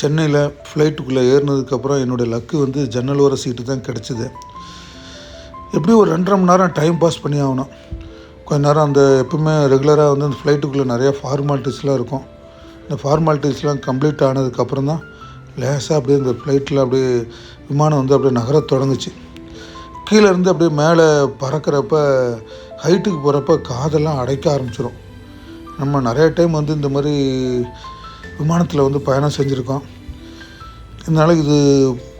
சென்னையில் ஃப்ளைட்டுக்குள்ளே ஏறினதுக்கப்புறம் என்னுடைய லக்கு வந்து ஜன்னல் ஓர சீட்டு தான் கிடச்சிது. எப்படியும் ஒரு ரெண்டரை மணி நேரம் டைம் பாஸ் பண்ணி ஆகணும். கொஞ்ச நேரம் அந்த எப்பவுமே ரெகுலராக வந்து அந்த ஃப்ளைட்டுக்குள்ளே நிறையா ஃபார்மாலிட்டிஸ்லாம் இருக்கும். இந்த ஃபார்மாலிட்டிஸ்லாம் கம்ப்ளீட் ஆனதுக்கப்புறம் தான் லேசாக அப்படியே இந்த ஃப்ளைட்டில் அப்படியே விமானம் வந்து அப்படியே நகர தொடங்குச்சு. கீழே இருந்து அப்படியே மேலே பறக்கிறப்ப ஹைட்டுக்கு போகிறப்ப காதெல்லாம் அடைக்க ஆரம்பிச்சிடும் நம்ம நிறைய டைம் வந்து இந்த மாதிரி விமானத்தில் வந்து பயணம் செஞ்சுருக்கோம். இதனால் இது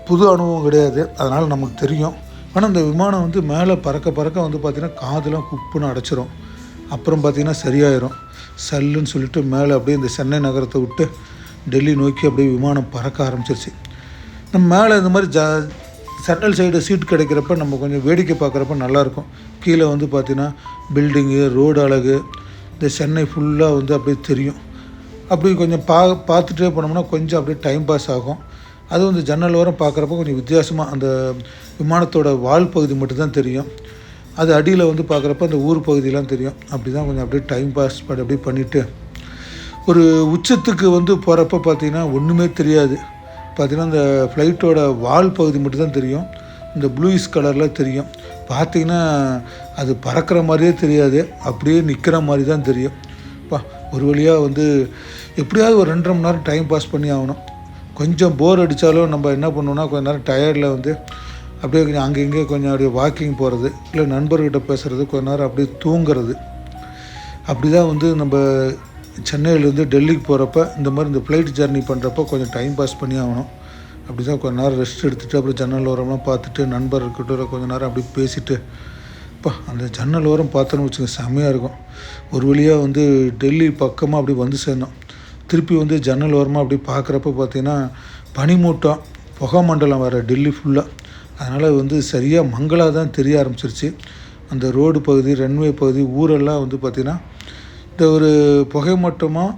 புது அனுபவம் கிடையாது. அதனால் நமக்கு தெரியும். ஆனால் இந்த விமானம் வந்து மேலே பறக்க பறக்க வந்து பார்த்திங்கன்னா காதெல்லாம் குப்புன்னு அடைச்சிரும். அப்புறம் பார்த்திங்கன்னா சரியாயிரும். சல்லுன்னு சொல்லிட்டு மேலே அப்படியே இந்த சென்னை நகரத்தை விட்டு டெல்லி நோக்கி அப்படியே விமானம் பறக்க ஆரம்பிச்சிருச்சு. நம்ம மேலே இந்த மாதிரி ஜ சன்னல் சைடு சீட் கிடைக்கிறப்ப நம்ம கொஞ்சம் வேடிக்கை பார்க்குறப்ப நல்லாயிருக்கும் கீழே வந்து பார்த்திங்கன்னா பில்டிங்கு ரோடு அழகு இந்த சென்னை ஃபுல்லாக வந்து அப்படியே தெரியும். அப்படி கொஞ்சம் பா பார்த்துட்டே போனோம்னா கொஞ்சம் அப்படியே டைம் பாஸ் ஆகும். அதுவும் இந்த ஜன்னல் ஓரம் பார்க்குறப்ப கொஞ்சம் வித்தியாசமாக அந்த விமானத்தோட வால் பகுதி மட்டும்தான் தெரியும். அது அடியில் வந்து பார்க்குறப்ப அந்த ஊர் பகுதியெலாம் தெரியும். அப்படி தான் கொஞ்சம் அப்படியே டைம் பாஸ் பண்ணி அப்படியே பண்ணிவிட்டு ஒரு உச்சத்துக்கு வந்து போகிறப்ப பார்த்தீங்கன்னா ஒன்றுமே தெரியாது. பார்த்திங்கன்னா அந்த ஃப்ளைட்டோட வால் பகுதி மட்டும்தான் தெரியும். இந்த ப்ளூயிஸ் கலரில் தெரியும். பார்த்திங்கன்னா அது பறக்கிற மாதிரியே தெரியாது. அப்படியே நிற்கிற மாதிரி தான் தெரியும். பா ஒரு வழியாக வந்து எப்படியாவது ஒரு ரெண்டரை மணி நேரம் டைம் பாஸ் பண்ணி ஆகணும். கொஞ்சம் போர் அடித்தாலும் நம்ம என்ன பண்ணுவோம்னா கொஞ்ச நேரம் டயர்டில் வந்து அப்படியே கொஞ்சம் அங்கே இங்கே கொஞ்சம் அப்படியே வாக்கிங் போகிறது இல்லை நண்பர்கிட்ட பேசுகிறது கொஞ்ச நேரம் அப்படியே தூங்குறது. அப்படி தான் வந்து நம்ம சென்னையிலேருந்து டெல்லிக்கு போகிறப்ப இந்த மாதிரி இந்த ஃப்ளைட் ஜர்னி பண்ணுறப்ப கொஞ்சம் டைம் பாஸ் பண்ணி ஆகணும். அப்படி தான் கொஞ்ச நேரம் ரெஸ்ட் எடுத்துகிட்டு அப்புறம் ஜன்னல் ஓரம்லாம் பார்த்துட்டு நண்பர்கிட்ட கொஞ்சம் கொஞ்ச நேரம் அப்படியே பேசிட்டு அப்பா அந்த ஜன்னல் ஓரம் பார்த்தோன்னு வச்சுக்கோங்க செம்மையாக இருக்கும். ஒரு வழியாக வந்து டெல்லி பக்கமாக அப்படி வந்து சேர்ந்தோம். திருப்பி வந்து ஜன்னல் ஓரமாக அப்படி பார்க்குறப்ப பார்த்தீங்கன்னா பனிமூட்டம் புகை மண்டலம் வர டெல்லி ஃபுல்லாக அதனால் வந்து சரியாக மங்களாக தான் தெரிய ஆரம்பிச்சிருச்சு. அந்த ரோடு பகுதி ரன்வே பகுதி ஊரெல்லாம் வந்து பார்த்திங்கன்னா இந்த ஒரு புகை மூட்டமாக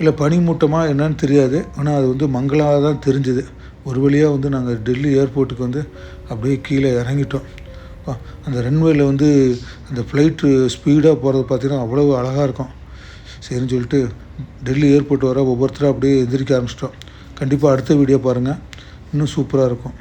இல்லை பனிமூட்டமாக என்னன்னு தெரியாது. ஆனால் அது வந்து மங்களாக தான் தெரிஞ்சுது. ஒரு வழியாக வந்து நாங்கள் டெல்லி ஏர்போர்ட்டுக்கு வந்து அப்படியே கீழே இறங்கிட்டோம். அப்பா, அந்த ரன்வேல வந்து அந்த ஃப்ளைட்டு ஸ்பீடாக போகிறது பார்த்தீங்கன்னா அவ்வளோ அழகாக இருக்கும். சரின்னு சொல்லிட்டு டெல்லி ஏர்போர்ட் வர ஒவ்வொருத்தரும் அப்படியே எந்திரிக்க ஆரம்பிச்சிட்டோம். கண்டிப்பாக அடுத்த வீடியோ பாருங்கள் இன்னும் சூப்பராக இருக்கும்.